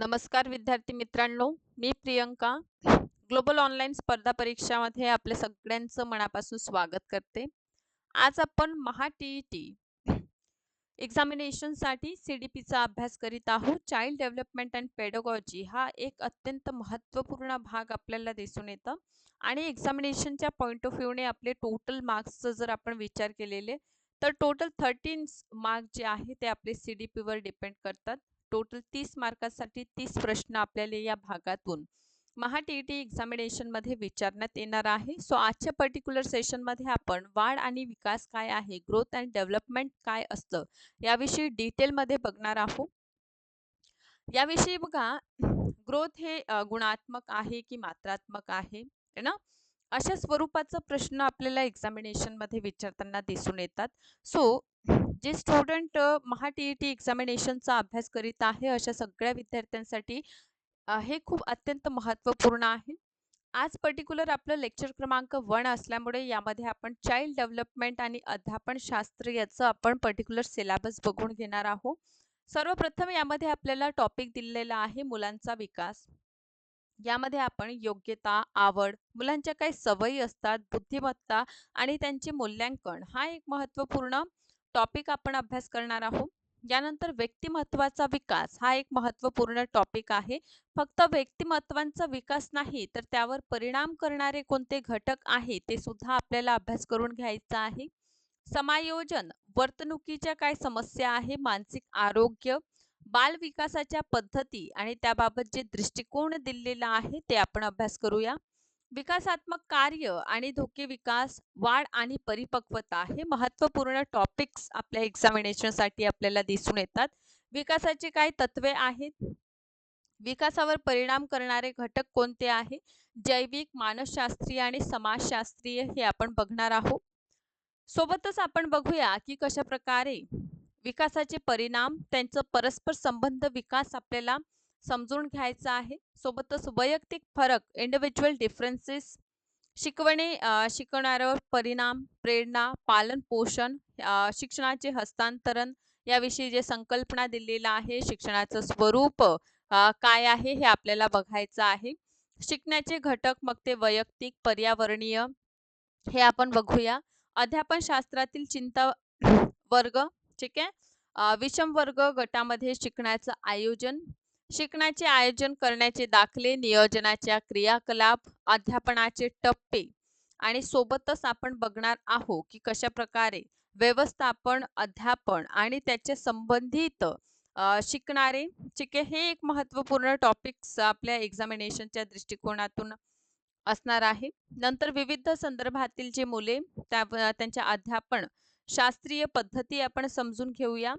नमस्कार विद्यार्थी मित्रांनो मी प्रियंका. ग्लोबल ऑनलाईन स्पर्धा परीक्षामध्ये आपल्या सगळ्यांचं मनापासून स्वागत करते. आज आपण महा टी ई टी एक्झामिनेशनसाठी सी डी पीचा अभ्यास करीत आहोत. चाइल्ड डेव्हलपमेंट अँड पेडोगॉजी हा एक अत्यंत महत्त्वपूर्ण भाग आपल्याला दिसून येतं. आणि एक्झामिनेशनच्या पॉईंट ऑफ व्ह्यूने आपले टोटल मार्क्सचं जर आपण विचार केलेले तर टोटल थर्टीन मार्क जे आहे ते आपले सी डी पीवर डिपेंड करतात. टोटल तीस मार्कासाठी तीस प्रश्न आपल्याला या भागातून महा टी टी एक्झामिनेशनमध्ये विचारण्यात येणार आहे. सो आजच्या पर्टिक्युलर सेशनमध्ये आपण वाढ आणि विकास काय आहे ग्रोथ अँड डेव्हलपमेंट काय असतं याविषयी डिटेलमध्ये बघणार आहोत. याविषयी बघा ग्रोथ हे गुणात्मक आहे की मात्रात्मक आहे ना? अशा स्वरूपाचा प्रश्न आपल्याला एक्झामिनेशनमध्ये विचारताना दिसून येतात. सो जे student Maha T E T एक्झामिनेशनचा अभ्यास करीत आहे अशा सगळ्या विद्यार्थ्यांसाठी हे खूप अत्यंत महत्त्वपूर्ण आहे. आज पर्टिक्युलर आपलं लेक्चर क्रमांक वन असल्यामुळे यामध्ये आपण चाइल्ड डेव्हलपमेंट आणि अध्यापन शास्त्र याचं आपण पर्टिक्युलर सिलेबस बघून घेणार आहोत. सर्वप्रथम यामध्ये आपल्याला टॉपिक दिलेला आहे मुलांचा विकास. यामध्ये आपण योग्यता आवड मुलांच्या काही सवयी असतात बुद्धिमत्ता आणि त्यांचे मूल्यांकन. हा एक महत्त्वपूर्ण टॉपिक आपण अभ्यास करणार आहोत. यानंतर व्यक्तिमत्वाचा विकास हा एक महत्त्वपूर्ण टॉपिक आहे. फक्त व्यक्तिमत्वांचा विकास नाही तर त्यावर परिणाम करणारे कोणते घटक आहे ते सुद्धा आपल्याला अभ्यास करून घ्यायचा आहे. समायोजन वर्तणुकीच्या काय समस्या आहे मानसिक आरोग्य बाल विकासाच्या पद्धती आणि त्याबाबत जे दृष्टिकोन दिलेला आहे ते आपण अभ्यास करूया. विकासात्मक कार्य आणि धोके विकास वाढ आणि परिपक्वता हे महत्त्वपूर्ण टॉपिक्स आपल्या एक्झामिनेशनसाठी आपल्याला दिसून येतात. विकासाचे काय तत्वे आहेत? विकासावर परिणाम करणारे घटक कोणते आहे? जैविक मानसशास्त्रीय आणि समाजशास्त्रीय हे आपण बघणार आहोत. सोबतच आपण बघूया की कशा प्रकारे विकासाचे परिणाम त्यांचं परस्पर संबंध विकास आपल्याला समजून घ्यायचा आहे. सोबतच वैयक्तिक फरक इंडिव्हिज्युअल डिफरन्सेस शिकवणे शिकवणाऱ्यावर परिणाम प्रेरणा पालन पोषण शिक्षणाचे हस्तांतरण याविषयी जे संकल्पना दिलेला आहे शिक्षणाचं स्वरूप काय आहे हे आपल्याला बघायचं आहे. शिकण्याचे घटक मग ते वैयक्तिक पर्यावरणीय हे आपण बघूया. अध्यापन शास्त्रातील चिंता वर्ग ठीक आहे? विषम वर्ग गटामध्ये शिकण्याचं आयोजन शिकण्याचे आयोजन करण्याचे दाखले नियोजनाच्या क्रियाकलाप अध्यापनाचे टप्पे आणि सोबतच आपण बघणार आहोत की कशा प्रकारे व्यवस्थापन अध्यापन आणि त्याचे संबंधित शिकणारे ठीक आहे हे एक महत्त्वपूर्ण टॉपिक्स आपल्या एक्झामिनेशनच्या दृष्टिकोनातून असणार आहे. नंतर विविध संदर्भातील जे मुले त्या त्यांच्या अध्यापन शास्त्रीय पद्धती आपण समजून घेऊया.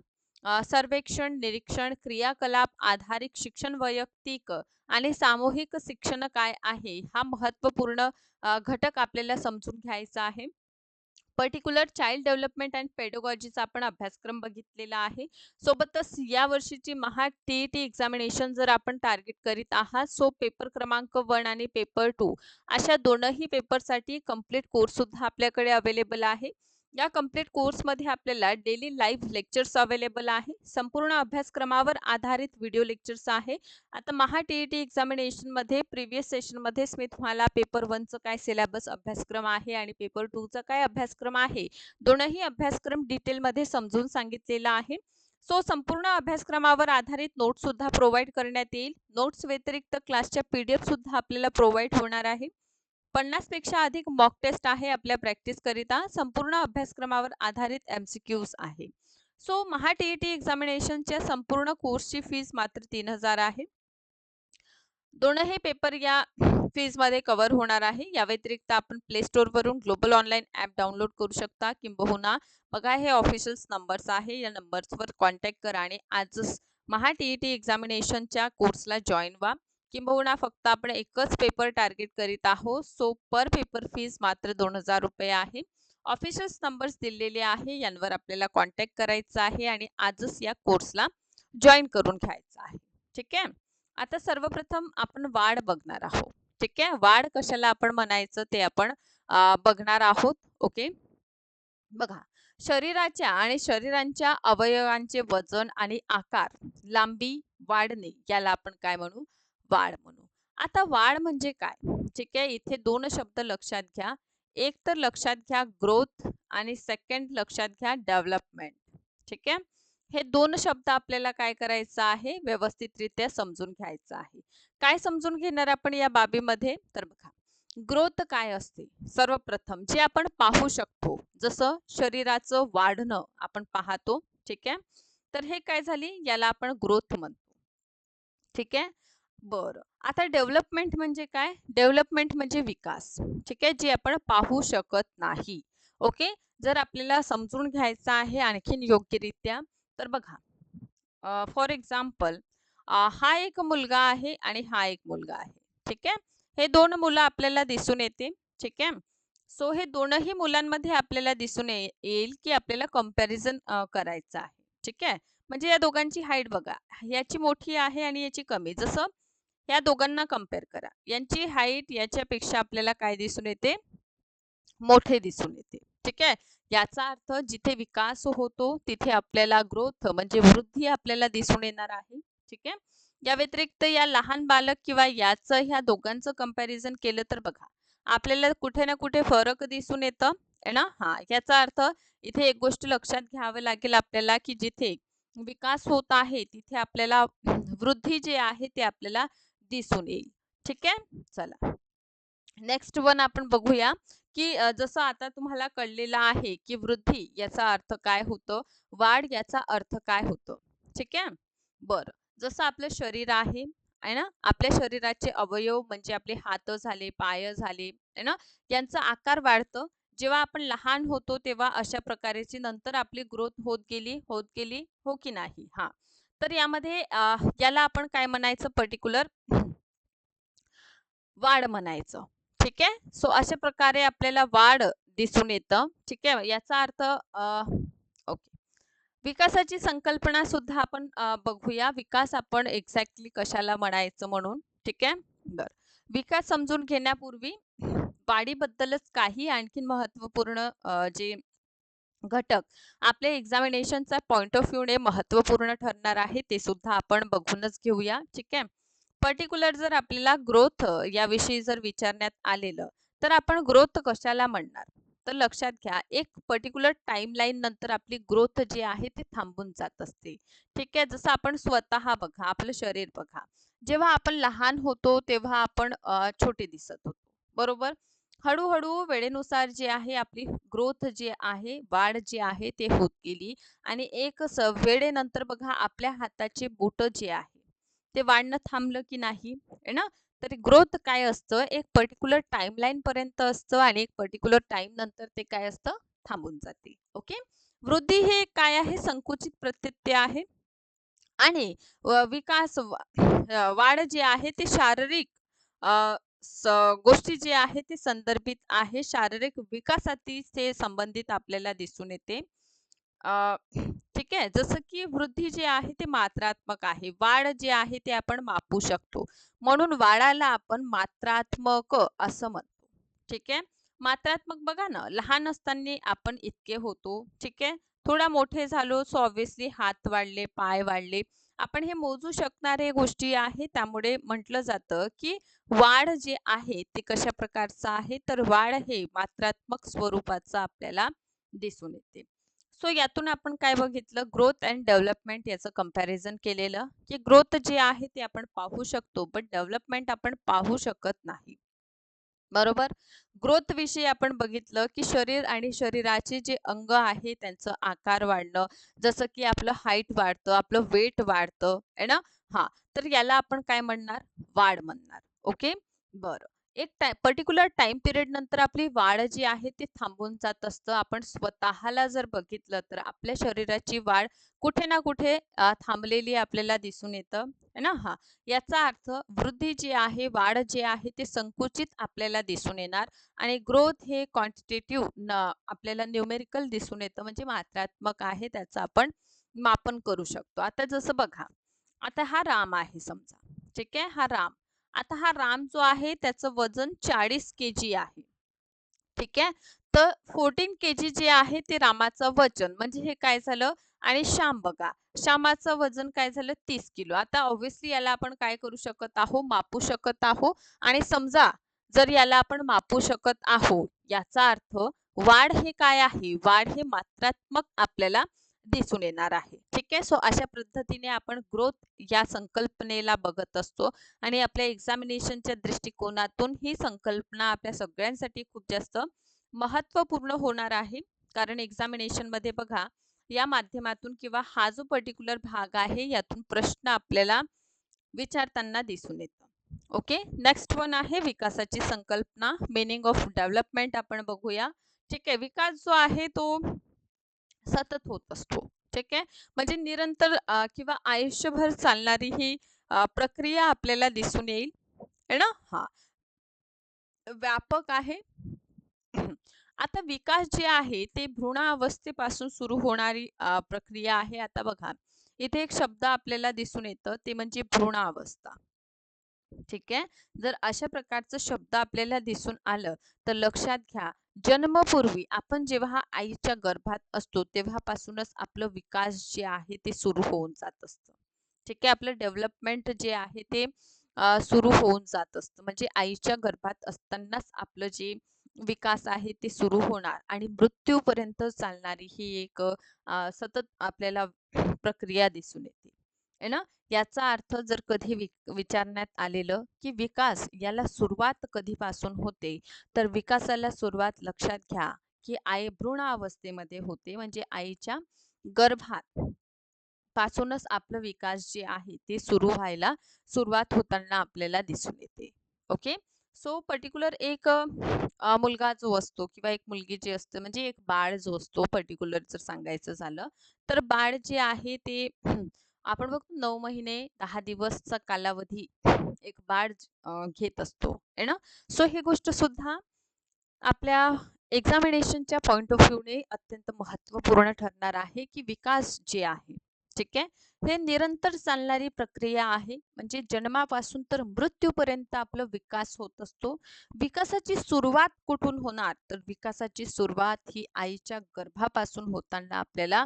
सर्वेक्षण निरीक्षण क्रियाकलाप आधारित शिक्षण वैयक्तिक आणि सामूहिक शिक्षण काय आहे? हा महत्त्वपूर्ण घटक आपल्याला समजून घ्यायचा आहे. पर्टिक्युलर चाइल्ड डेव्हलपमेंट अँड पेडोगॉजीचा आपण अभ्यासक्रम बघितलेला आहे. सोबतच या वर्षीची Maha T E T examination जर आपण टार्गेट करीत आहात सो पेपर क्रमांक वन आणि पेपर टू अशा दोनही पेपरसाठी कंप्लीट कोर्स सुद्धा आपल्याकडे अवेलेबल आहे. या कंप्लीट कोर्समध्ये आपल्याला डेली लाईव्ह लेक्चर्स अवेलेबल आहे. संपूर्ण अभ्यासक्रमावर आधारित व्हिडिओ लेक्चर्स आहे. आता महा टी ई टी एक्झामिनेशनमध्ये प्रिव्हियस सेशनमध्ये मी तुम्हाला पेपर वनचं काय सिलेबस अभ्यासक्रम आहे आणि पेपर टूचा काय अभ्यासक्रम आहे दोनही अभ्यासक्रम डिटेलमध्ये समजून सांगितलेला आहे. सो संपूर्ण अभ्यासक्रमावर आधारित नोट्स सुद्धा प्रोव्हाइड करण्यात येईल. नोट्स व्यतिरिक्त क्लासच्या पी डी एफसुद्धा आपल्याला प्रोव्हाइड होणार आहे. पन्नासपेक्षा अधिक मॉक टेस्ट आहे आपल्या प्रॅक्टिसकरिता संपूर्ण अभ्यासक्रमावर आधारित एमसीक्यूज आहे. So Maha T E T एक्झामिनेशनच्या संपूर्ण कोर्सची फीज मात्र तीन हजार आहे. दोनही पेपर या फीजमध्ये कव्हर होणार आहे. या व्यतिरिक्त आपण प्ले स्टोरवरून ग्लोबल ऑनलाईन ॲप डाउनलोड करू शकता. किंबहुना बघा हे ऑफिशियल्स नंबर्स आहे. या नंबर्सवर कॉन्टॅक्ट करा आणि आजच महा टी ई टी एक्झामिनेशनच्या कोर्सला जॉईन व्हा. किंबहुना फक्त आपण एकच पेपर टार्गेट करीत आहोत. सो पर पेपर फीज मात्र दोन हजार रुपये आहे. ऑफिशियल्स नंबर्स दिलेले आहे. यांवर आपल्याला कॉन्टॅक्ट करायचा आहे आणि आजच या कोर्सला जॉईन करून घ्यायचा आहे. ठीक आहे? आता सर्वप्रथम आपण वाढ बघणार आहोत. ठीक आहे? वाढ कशाला आपण म्हणायचं ते आपण बघणार आहोत. ओके? बघा. शरीराच्या आणि शरीरांच्या अवयवांचे वजन आणि आकार लांबी वाढणे याला आपण काय म्हणू? वाढ म्हणू. आता वाढ म्हणजे काय? ठीक आहे इथे दोन शब्द लक्षात घ्या. एक तर लक्षात घ्या ग्रोथ आणि सेकंड लक्षात घ्या डेव्हलपमेंट ठीक आहे? हे दोन शब्द आपल्याला काय करायचं आहे? व्यवस्थितरित्या समजून घ्यायचं आहे. काय समजून घेणार आपण या बाबीमध्ये? तर बघा ग्रोथ काय असते? सर्वप्रथम जे आपण पाहू शकतो जसं शरीराचं वाढणं आपण पाहतो ठीक आहे? तर हे काय झाली? याला आपण ग्रोथ म्हणतो. ठीक आहे? बरं. आता डेव्हलपमेंट म्हणजे काय? डेव्हलपमेंट म्हणजे विकास. ठीक आहे? जे आपण पाहू शकत नाही. ओके? जर आपल्याला समजून घ्यायचं आहे आणखीन योग्यरित्या तर बघा. फॉर एक्झाम्पल हा एक मुलगा आहे आणि हा एक मुलगा आहे. ठीक आहे? हे दोन मुलं आपल्याला दिसून येते. ठीक आहे? सो हे दोनही मुलांमध्ये आपल्याला दिसून येईल की आपल्याला कंपॅरिझन करायचं आहे. ठीक आहे? म्हणजे या दोघांची हाईट बघा. याची मोठी आहे आणि याची कमी. जसं या दोघांना कंपेअर करा. यांची हाईट याच्यापेक्षा आपल्याला काय दिसून येते? मोठे दिसून येते. ठीक आहे? याचा अर्थ जिथे विकास होतो तिथे आपल्याला ग्रोथ म्हणजे वृद्धी आपल्याला दिसून येणार आहे. ठीक आहे? या व्यतिरिक्त या लहान बालक किंवा याचं ह्या दोघांचं कंपॅरिझन केलं तर बघा. आपल्याला कुठे ना कुठे फरक दिसून येतं ना? हा याचा अर्थ इथे एक गोष्ट लक्षात घ्यावं लागेल आपल्याला की जिथे विकास होत आहे तिथे आपल्याला वृद्धी जे आहे ते आपल्याला दिसून येईल. ठीक आहे? चला. नेक्स्ट वन आपण बघूया की जसं आता तुम्हाला कळलेलं आहे की वृद्धी याचा अर्थ काय होतं? वाढ याचा अर्थ काय होतं? ठीक आहे? बरं. जसं आपलं शरीर आहे आहे ना? आपल्या शरीराचे अवयव म्हणजे आपले हात झाले पाय झाले आहे ना? यांचा आकार वाढतं. जेव्हा आपण लहान होतो तेव्हा अशा प्रकारेची नंतर आपली ग्रोथ होत गेली होत गेली हो की नाही? हा. तर यामध्ये याला आपण काय म्हणायचं? पर्टिक्युलर वाढ म्हणायचं. ठीक आहे? सो अशा प्रकारे आपल्याला वाढ दिसून येतं. ठीक आहे? याचा अर्थ ओके विकासाची संकल्पना सुद्धा आपण बघूया. विकास आपण एक्झॅक्टली कशाला म्हणायचं म्हणून. ठीक आहे? बर. विकास समजून घेण्यापूर्वी वाढीबद्दलच काही आणखीन महत्त्वपूर्ण जे घटक. आपल्या एक्झामिनेशनचा पॉईंट ऑफ व्ह्यूने महत्त्वपूर्ण ठरणार आहे ते सुद्धा आपण बघूनच घेऊया. ठीक आहे? पर्टिक्युलर जर आपल्याला ग्रोथ याविषयी जर विचारण्यात आलेलं तर आपण ग्रोथ कशाला म्हणणार? तर लक्षात घ्या एक पर्टिक्युलर टाइम लाईन नंतर आपली ग्रोथ जी आहे ती थांबून जात असते. ठीक आहे? जसं आपण स्वतः बघा आपलं शरीर बघा. जेव्हा आपण लहान होतो तेव्हा आपण छोटे दिसत होतो. बरोबर? हळूहळू वेळेनुसार जे आहे आपली ग्रोथ जे आहे वाढ जी आहे ते होत गेली आणि एक वेळेनंतर बघा आपल्या हाताचे बोट जे आहे ते वाढणं थांबलं की नाही आहे ना? तर ग्रोथ काय असतं? एक पर्टिक्युलर टाइमलाईन पर्यंत असतं आणि एक पर्टिक्युलर टाइम नंतर ते काय असतं? थांबून जाते ओके? वृद्धी हे काय आहे? संकुचित प्रत्यत्य आहे आणि विकास वाढ जे आहे ते शारीरिक गोष्टी जे आहे ते संदर्भित आहे. शारीरिक विकासातील ते संबंधित आपल्याला दिसून येते. ठीक आहे. जसं की वृद्धी जे आहे ते मात्रात्मक आहे. वाढ जे आहे ते आपण मापू शकतो. म्हणून वाढाला आपण मात्रात्मक असं म्हणतो. ठीक आहे? मात्रात्मक बघा ना लहान असताना आपण इतके होतो. ठीक आहे? थोडा मोठे झालो सो ऑब्विसली हात वाढले पाय वाढले. आपण हे मोजू शकणारे गोष्टी आहे. त्यामुळे म्हटलं जातं की वाढ जे आहे ते कशा प्रकारचं आहे? तर वाढ हे मात्रात्मक स्वरूपाचं आपल्याला दिसून येते. सो यातून आपण काय बघितलं? ग्रोथ अँड डेव्हलपमेंट याचं कंपॅरिझन केलेलं. की ग्रोथ जे आहे ते आपण पाहू शकतो बट डेव्हलपमेंट आपण पाहू शकत नाही. बरोबर? ग्रोथ विषयी आपण बघितलं की शरीर आणि शरीराचे जे अंग आहे त्यांचं आकार वाढणं जसं की आपलं हाईट वाढतं आपलं वेट वाढतं आहे ना? हा तर याला आपण काय म्हणणार? वाढ म्हणणार. ओके? बरं. एक टाय पर्टिक्युलर टाइम पिरियड नंतर आपली वाढ जी आहे ती थांबून जात असतं. आपण स्वतःला जर बघितलं तर आपल्या शरीराची वाढ कुठे ना कुठे थांबलेली आपल्याला दिसून येतं ना? हा. याचा अर्थ वृद्धी जी आहे वाढ जे आहे ते संकुचित आपल्याला दिसून येणार आणि ग्रोथ हे क्वांटिटेटिव्ह आपल्याला न्यूमेरिकल दिसून येतं म्हणजे मात्रात्मक आहे त्याचं आपण मापन करू शकतो. आता जसं बघा आता हा राम आहे समजा ठीक आहे? हा राम. आता हा राम जो आहे त्याचं वजन चाळीस के जी आहे. ठीक आहे? तर फोर्टीन के जी जे आहे ते रामाचं वजन म्हणजे हे काय झालं? आणि श्याम बघा श्यामाचं वजन काय झालं? तीस किलो. आता ऑब्व्हियसली याला आपण काय करू शकत आहो मापू शकत आहो आणि समजा जर याला आपण मापू शकत आहो याचा अर्थ वाढ हे काय आहे? वाढ हे मात्रात्मक आपल्याला दिसून येणार आहे. ठीक आहे? सो अशा पद्धतीने आपण ग्रोथ या संकल्पनेला बघत असतो आणि आपल्या एक्झामिनेशनच्या दृष्टिकोनातून ही संकल्पना आपल्या सगळ्यांसाठी खूप जास्त महत्त्वपूर्ण होणार आहे. कारण एक्झामिनेशनमध्ये बघा या माध्यमातून किंवा हा जो पर्टिक्युलर भाग आहे यातून प्रश्न आपल्याला विचारताना दिसून येतो. ओके नेक्स्ट वन आहे विकासाची संकल्पना. मिनिंग ऑफ डेव्हलपमेंट आपण बघूया. ठीक आहे? विकास जो आहे तो सतत होत असतो. ठीक आहे? म्हणजे निरंतर किंवा आयुष्यभर चालणारी ही प्रक्रिया आपल्याला दिसून येईल. है ना? हा. व्यापक आहे. आता विकास जे आहे ते भ्रूणावस्थेपासून सुरू होणारी प्रक्रिया आहे. आता बघा इथे एक शब्द आपल्याला दिसून येतं ते म्हणजे भ्रूणावस्था. ठीक आहे? जर अशा प्रकारचं शब्द आपल्याला दिसून आलं तर लक्षात घ्या जन्मपूर्वी आपण जेव्हा आईच्या गर्भात असतो तेव्हापासूनच आपलं विकास जे आहे ते सुरू होऊन जात असतं. ठीक आहे? आपलं डेव्हलपमेंट जे आहे ते सुरू होऊन जात असतं. म्हणजे आईच्या गर्भात असतानाच आपलं जे विकास आहे ते सुरू होणार आणि मृत्यूपर्यंत चालणारी ही एक सतत आपल्याला प्रक्रिया दिसून येते. आहे ना? याचा अर्थ जर कधी विचारण्यात आलेलं की विकास याला सुरुवात कधीपासून होते? तर विकासाला सुरुवात लक्षात घ्या की आई भ्रूण अवस्थेमध्ये होते म्हणजे आईच्या गर्भात पासूनच आपलं विकास जे आहे ते सुरू व्हायला सुरुवात होताना आपल्याला दिसून येते. ओके? सो पर्टिक्युलर एक मुलगा जो असतो किंवा एक मुलगी जी असते म्हणजे एक बाळ जो असतो पर्टिक्युलर जर सांगायचं झालं तर बाळ जे आहे ते आपण बघतो नऊ महिने दहा दिवसचा कालावधी एक बाळ घेत असतो आहे ना? सो ही गोष्ट सुद्धा आपल्या एक्झामिनेशनच्या पॉईंट ऑफ व्ह्यूने अत्यंत महत्त्वपूर्ण ठरणार आहे की विकास जे आहे ठीक आहे? हे निरंतर चालणारी प्रक्रिया आहे म्हणजे जन्मापासून तर मृत्यूपर्यंत आपलं विकास होत असतो. विकासाची सुरुवात कुठून होणार? तर विकासाची सुरुवात ही आईच्या गर्भापासून होताना आपल्याला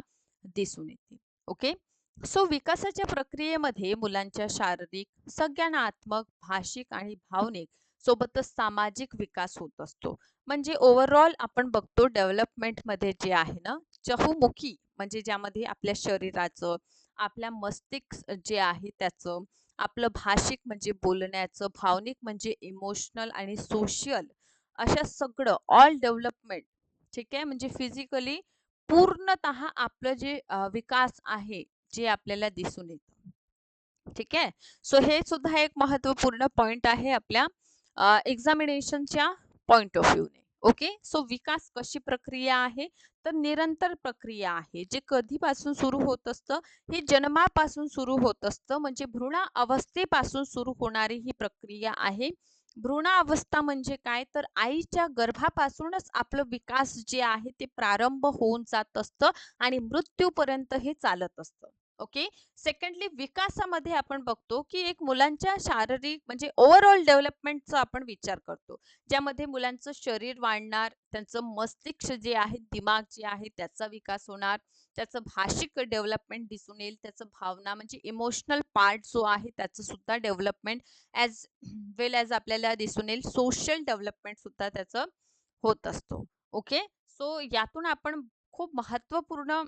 दिसून येते ओके? सो विकासाच्या प्रक्रियेमध्ये मुलांच्या शारीरिक संज्ञानात्मक भाषिक आणि भावनिक सोबतच सामाजिक विकास होत असतो. म्हणजे ओव्हरऑल आपण बघतो डेव्हलपमेंटमध्ये जे आहे ना चहुमुखी म्हणजे ज्यामध्ये आपल्या शरीराचं आपल्या मस्तिष्क जे आहे त्याचं आपलं भाषिक म्हणजे बोलण्याचं भावनिक म्हणजे इमोशनल आणि सोशल अशा सगळं ऑल डेव्हलपमेंट ठीक आहे? म्हणजे फिजिकली पूर्णत आपलं जे विकास आहे जे आपल्याला दिसून येतं. ठीक आहे? सो हे सुद्धा एक महत्त्वपूर्ण पॉइंट आहे आपल्या एक्झामिनेशनच्या पॉइंट ऑफ व्ह्यूने ओके सो विकास कशी प्रक्रिया आहे? तर निरंतर प्रक्रिया आहे. जे कधीपासून सुरू होत असतं हे जन्मापासून सुरू होत असतं. म्हणजे भ्रूण अवस्थेपासून सुरू होणारी ही प्रक्रिया आहे. भ्रूण अवस्था म्हणजे काय? तर आईच्या गर्भापासूनच आपलं विकास जे आहे ते प्रारंभ होऊन जात असतं आणि मृत्यूपर्यंत हे चालत असतं. ओके? सेकंडली विकासामध्ये आपण बघतो की एक मुलांच्या शारीरिक म्हणजे ओव्हरऑल डेव्हलपमेंटचा आपण विचार करतो. ज्यामध्ये मुलांचं शरीर वाढणार त्यांचं मस्तिष्क जे आहे दिमाग जे आहे त्याचा विकास होणार त्याचं भाषिक डेव्हलपमेंट दिसून येईल त्याचं भावना म्हणजे इमोशनल पार्ट जो आहे त्याचं सुद्धा डेव्हलपमेंट ॲज वेल ॲज आपल्याला दिसून येईल सोशल डेव्हलपमेंट सुद्धा त्याचं होत असतो. ओके? सो यातून आपण खूप महत्त्वपूर्ण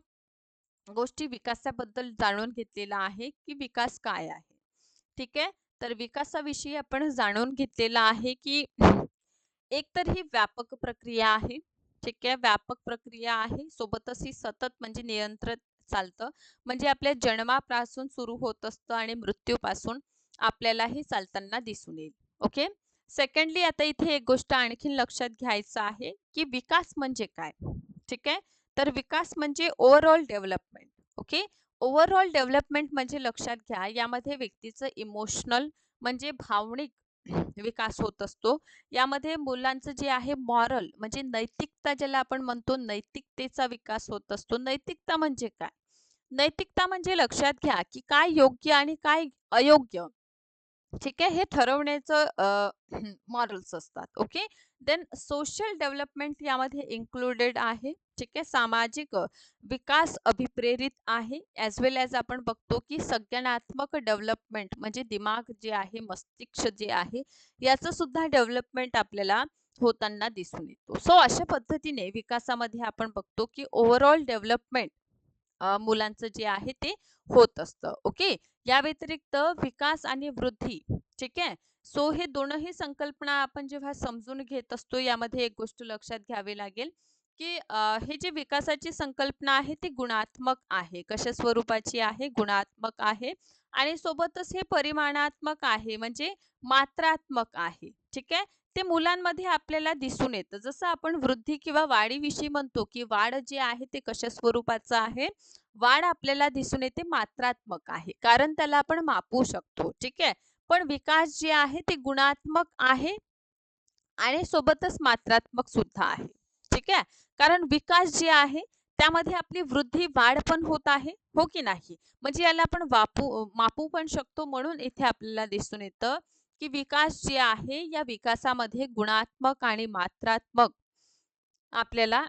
गोष्टी विकासाबद्दल जाणून घेतलेला आहे की विकास काय आहे. ठीक आहे? तर विकासाविषयी आपण जाणून घेतलेला आहे की एक तर ही व्यापक प्रक्रिया आहे. ठीक आहे? व्यापक प्रक्रिया आहे. सोबतच ही सतत म्हणजे नियंत्रित चालतं. म्हणजे आपल्या जन्मापासून सुरू होत असतं आणि मृत्यूपासून आपल्यालाही चालताना दिसून येईल. ओके? सेकंडली आता इथे एक गोष्ट आणखीन लक्षात घ्यायचं आहे की विकास म्हणजे काय? ठीक आहे? तर विकास म्हणजे overall development okay overall development म्हणजे लक्षात घ्या यामध्ये व्यक्तीचं इमोशनल म्हणजे भावनिक विकास होत असतो. यामध्ये मुलांचं जे आहे मॉरल म्हणजे नैतिकता ज्याला आपण म्हणतो नैतिकतेचा विकास होत असतो. नैतिकता म्हणजे काय? नैतिकता म्हणजे लक्षात घ्या की काय योग्य आणि काय अयोग्य ठीक आहे? हे ठरवण्याचं मॉरल्स असतात ओके देन सोशल डेव्हलपमेंट यामध्ये इन्क्लुडेड आहे. ठीक आहे सामाजिक विकास अभिप्रेरित आहे. ॲज वेल ॲज आपण बघतो की संज्ञानात्मक डेव्हलपमेंट म्हणजे दिमाग जे आहे मस्तिष्क जे आहे याचं सुद्धा डेव्हलपमेंट आपल्याला होताना दिसून येतो. सो अशा पद्धतीने विकासामध्ये आपण बघतो की ओव्हरऑल डेव्हलपमेंट मुलांचं जे आहे ते होत असतं. ओके या व्यतिरिक्त विकास आणि वृद्धी ठीक आहे? सो हे दोनही संकल्पना आपण जेव्हा समजून घेत असतो यामध्ये एक गोष्ट लक्षात घ्यावी लागेल. की हे जे विकासाची संकल्पना आहे ती गुणात्मक आहे. कशा स्वरूपाची आहे? गुणात्मक आहे. आणि सोबतच हे परिमाणात्मक आहे म्हणजे मात्रात्मक आहे. ठीक आहे? ते मुलांमध्ये आपल्याला दिसून येतं. जसं आपण वृद्धी किंवा वाढीविषयी म्हणतो की वाढ जे आहे ते कशा स्वरूपाचं आहे? वाढ आपल्याला दिसून येते मात्रात्मक आहे. कारण त्याला आपण मापू शकतो. ठीक आहे? पण विकास जे आहे ते गुणात्मक आहे आणि सोबतच मात्रात्मक सुद्धा आहे. ठीक आहे? कारण विकास जे आहे त्यामध्ये आपली वृद्धी वाढ पण होत आहे हो की नाही? म्हणजे याला आपण वापू मापू पण शकतो म्हणून इथे आपल्याला दिसून येतं की विकास जे आहे या विकासामध्ये गुणात्मक आणि मात्रात्मक आपल्याला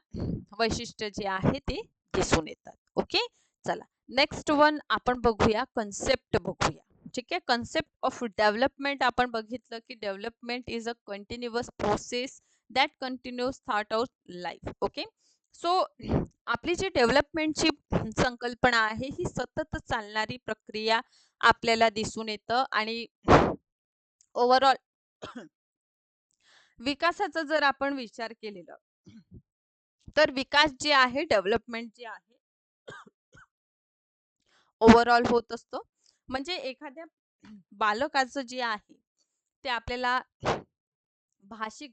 वैशिष्ट्य जे आहे ते दिसून येतात. ओके? चला नेक्स्ट वन आपण बघूया कन्सेप्ट बघूया. ठीक आहे? कन्सेप्ट ऑफ डेव्हलपमेंट आपण बघितलं की development is a continuous process that continues thought आउट लाईफ ओके सो आपली जी डेव्हलपमेंटची संकल्पना आहे ही सतत चालणारी प्रक्रिया आपल्याला दिसून येतं आणि ओव्हरऑल विकासाचा जर आपण विचार केलेला तर विकास जे आहे डेव्हलपमेंट जे आहे ओव्हरऑल होत असतो. म्हणजे एखाद्या बालकाचं जे आहे ते आपल्याला भाषिक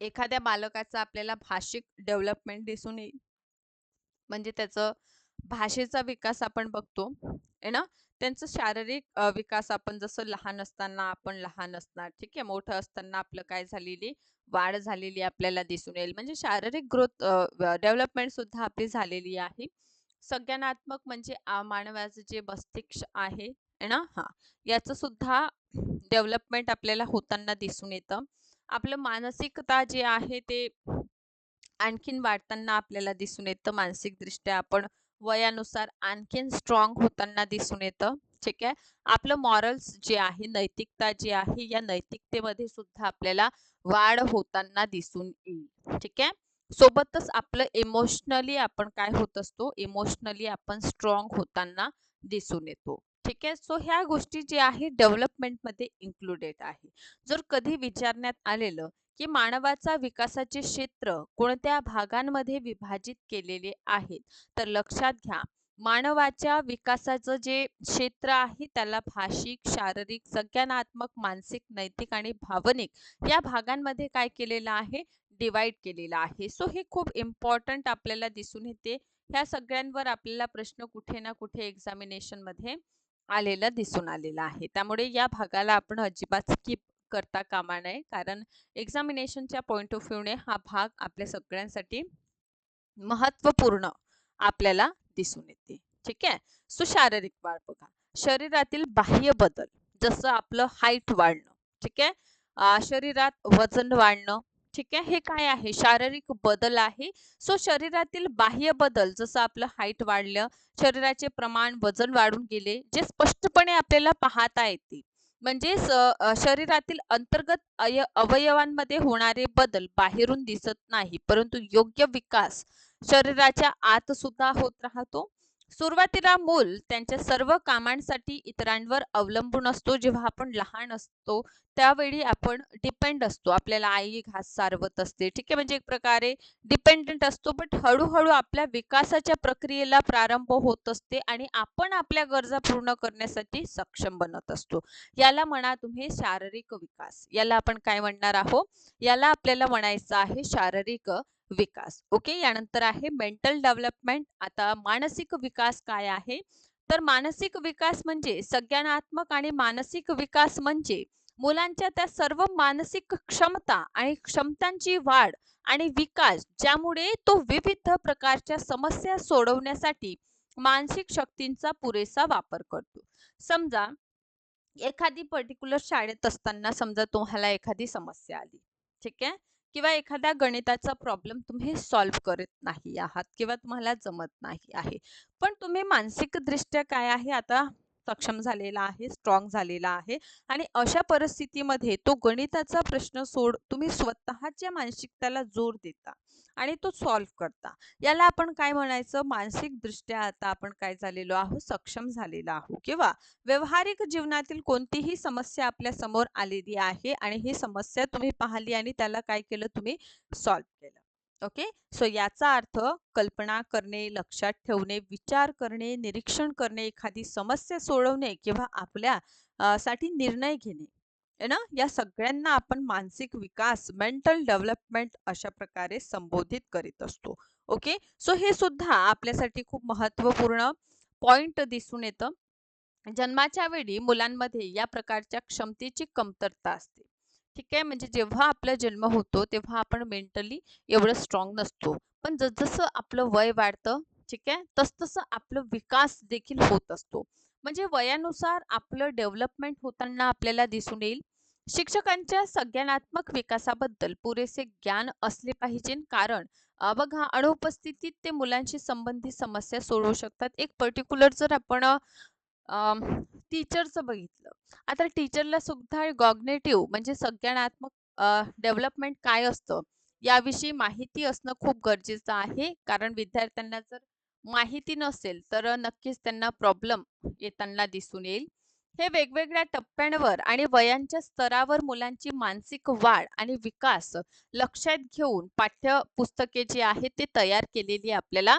एखाद्या बालकाचा आपल्याला भाषिक डेव्हलपमेंट दिसून येईल. म्हणजे त्याचं भाषेचा विकास आपण बघतो आहे ना? त्यांचं शारीरिक विकास आपण जसं लहान असताना आपण लहान असणार ठीक आहे? मोठं असताना आपलं काय झालेली वाढ झालेली आपल्याला दिसून येईल. म्हणजे शारीरिक ग्रोथ डेव्हलपमेंट सुद्धा आपली झालेली आहे. संज्ञानात्मक म्हणजे मानवाचं जे मस्तिष्क आहे ना? हा याचं सुद्धा डेव्हलपमेंट आपल्याला होताना दिसून येतं. आपलं मानसिकता जे आहे ते आणखीन वाढताना आपल्याला दिसून येतं. मानसिकदृष्ट्या आपण वयानुसार आणखीन स्ट्रॉंग होताना दिसून येतं. ठीक आहे? आपलं मॉरल्स जे आहे नैतिकता जी आहे या नैतिकतेमध्ये सुद्धा आपल्याला वाढ होताना दिसून येईल. ठीक आहे? सोबतच आपलं इमोशनली आपण काय होत असतो? इमोशनली आपण स्ट्रॉंग होताना दिसून येतो. ठीक आहे? सो ह्या गोष्टी जे आहे डेव्हलपमेंटमध्ये इन्क्लुडेड आहे. जर कधी विचारण्यात आलेलं की मानवाचा विकासाचे क्षेत्र कोणत्या भागांमध्ये विभाजित केलेले आहेत तर लक्षात घ्या. मानवाच्या विकासाचं जे क्षेत्र आहे त्याला भाषिक शारीरिक संज्ञानात्मक मानसिक नैतिक आणि भावनिक या भागांमध्ये काय केलेलं आहे? डिवाइड केलेलं आहे. सो हे खूप इम्पॉर्टंट आपल्याला दिसून येते. ह्या सगळ्यांवर आपल्याला प्रश्न कुठे ना कुठे एक्झामिनेशनमध्ये आलेला दिसून आलेला आहे. त्यामुळे या भागाला आपण अजिबात स्किप करता कामा नये. कारण एक्झामिनेशनच्या पॉईंट ऑफ व्ह्यूने हा भाग आपल्या सगळ्यांसाठी महत्त्वपूर्ण आपल्याला दिसून येते. ठीक आहे? सो शारीरिक वाढ बघा. शरीरातील बाह्य बदल जसं आपलं हाईट वाढणं. ठीक आहे? शरीरात वजन वाढणं ठीक आहे? हे काय आहे? शारीरिक बदल आहे. सो शरीरातील बाह्य बदल जसं आपलं हाईट वाढलं शरीराचे प्रमाण वजन वाढून गेले जे स्पष्टपणे आपल्याला पाहता येते. म्हणजेच शरीरातील अंतर्गत अवयवांमध्ये होणारे बदल बाहेरून दिसत नाही परंतु योग्य विकास शरीराच्या आत सुद्धा होत राहतो. सुरुवातीला मूल त्यांच्या सर्व कामांसाठी इतरांवर अवलंबून असतो. जेव्हा आपण लहान असतो त्यावेळी आपण डिपेंड असतो. आपल्याला आई घास सारवत असते. ठीक आहे? म्हणजे एक प्रकारे डिपेंडंट असतो. बट हळूहळू आपल्या विकासाच्या प्रक्रियेला प्रारंभ होत असते आणि आपण आपल्या गरजा पूर्ण करण्यासाठी सक्षम बनत असतो. याला म्हणा तुम्ही शारीरिक विकास. याला आपण काय म्हणणार आहोत? याला आपल्याला म्हणायचं आहे शारीरिक विकास. ओके? यानंतर आहे मेंटल डेव्हलपमेंट. आता मानसिक विकास काय आहे? तर मानसिक विकास म्हणजे संज्ञानात्मक आणि मानसिक विकास म्हणजे मुलांच्या त्या सर्व मानसिक क्षमता आणि क्षमतांची वाढ आणि विकास ज्यामुळे तो विविध प्रकारच्या समस्या सोडवण्यासाठी मानसिक शक्तींचा पुरेसा वापर करतो. समजा एखादी पर्टिक्युलर शाळेत असताना समजा तुम्हाला एखादी समस्या आली. ठीक आहे? किंवा एखाद्या गणिताचा प्रॉब्लेम तुम्ही सॉल्व्ह करत नाही आहात किंवा तुम्हाला जमत नाही आहे. पण तुम्ही मानसिकदृष्ट्या काय आहे आता सक्षम झालेला आहे स्ट्रॉंग झालेला आहे आणि अशा परिस्थितीमध्ये तो गणिताचा प्रश्न सोड तुम्ही स्वतःच्या मानसिकतेला जोर देता आणि तो सॉल्व्ह करता. याला आपण काय म्हणायचं? मानसिकदृष्ट्या आता आपण काय झालेलो आहोत? सक्षम झालेलो आहोत किंवा व्यवहारिक जीवनातील कोणतीही समस्या आपल्यासमोर आलेली आहे आणि ही समस्या तुम्ही पाहिली आणि त्याला काय केलं? तुम्ही सॉल्व्ह केलं. ओके सो याचा अर्थ कल्पना करणे लक्षात ठेवणे विचार करणे निरीक्षण करणे एखादी समस्या सोडवणे किंवा आपल्या साठी निर्णय घेणे. ना? या सगळ्यांना आपण मानसिक विकास मेंटल डेव्हलपमेंट अशा प्रकारे संबोधित करीत असतो. ओके सो हे सुद्धा आपल्यासाठी खूप महत्त्वपूर्ण पॉइंट दिसून येतं. जन्माच्या वेळी मुलांमध्ये या प्रकारच्या क्षमतेची कमतरता असते. ठीक आहे? म्हणजे जेव्हा आपला जन्म होतो तेव्हा आपण मेंटली एवढं स्ट्रॉंग नसतो. पण जसजसं आपलं वय वाढतं ठीक आहे? तसतसं आपलं विकास देखील होत असतो. म्हणजे वयानुसार आपलं डेव्हलपमेंट होताना आपल्याला दिसून येईल. शिक्षकांच्या संज्ञानात्मक विकासाबद्दल पुरेसे ज्ञान असले पाहिजे. कारण बघा अनुपस्थितीत ते मुलांशी संबंधित समस्या सोडवू शकतात. एक पर्टिक्युलर जर आपण टीचरचं बघितलं. आता टीचरला सुद्धा गॉग्नेटिव्ह म्हणजे संज्ञानात्मक डेव्हलपमेंट काय असतं याविषयी माहिती असणं खूप गरजेचं आहे. कारण विद्यार्थ्यांना जर माहिती नसेल तर नक्कीच त्यांना प्रॉब्लेम येताना दिसून येईल. हे वेगवेगळ्या टप्प्यांवर आणि वयांच्या स्तरावर मुलांची मानसिक वाढ आणि विकास लक्षात घेऊन पाठ्यपुस्तके जी आहेत ते तयार केलेली आपल्याला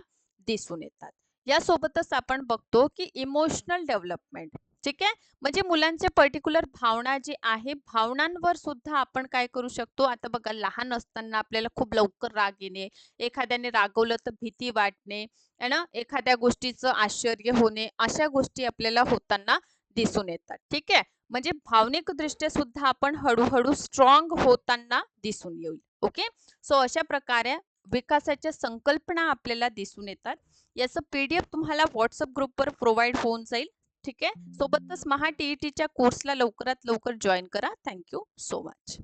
दिसून येतात. यासोबतच आपण बघतो की इमोशनल डेव्हलपमेंट ठीक आहे? म्हणजे मुलांचे पर्टिक्युलर भावना जी आहे भावनांवर सुद्धा आपण काय करू शकतो? आता बघा लहान असताना आपल्याला खूप लवकर राग येणे एखाद्याने रागवलं तर भीती वाटणे ना? एखाद्या गोष्टीचं आश्चर्य होणे अशा गोष्टी आपल्याला होताना दिसून येतात ठीक आहे? म्हणजे भावनिक दृष्ट्या सुद्धा आपण हळूहळू स्ट्रॉंग होताना दिसून येईल ओके? सो अशा प्रकारे विकासाच्या संकल्पना आपल्याला दिसून येतात. याचं पीडीएफ तुम्हाला व्हॉट्सअप ग्रुपवर प्रोव्हाइड होऊन जाईल. ठीक आहे? सोबतच महा टीईटीच्या कोर्सला लवकरात लवकर जॉईन करा. Thank you so much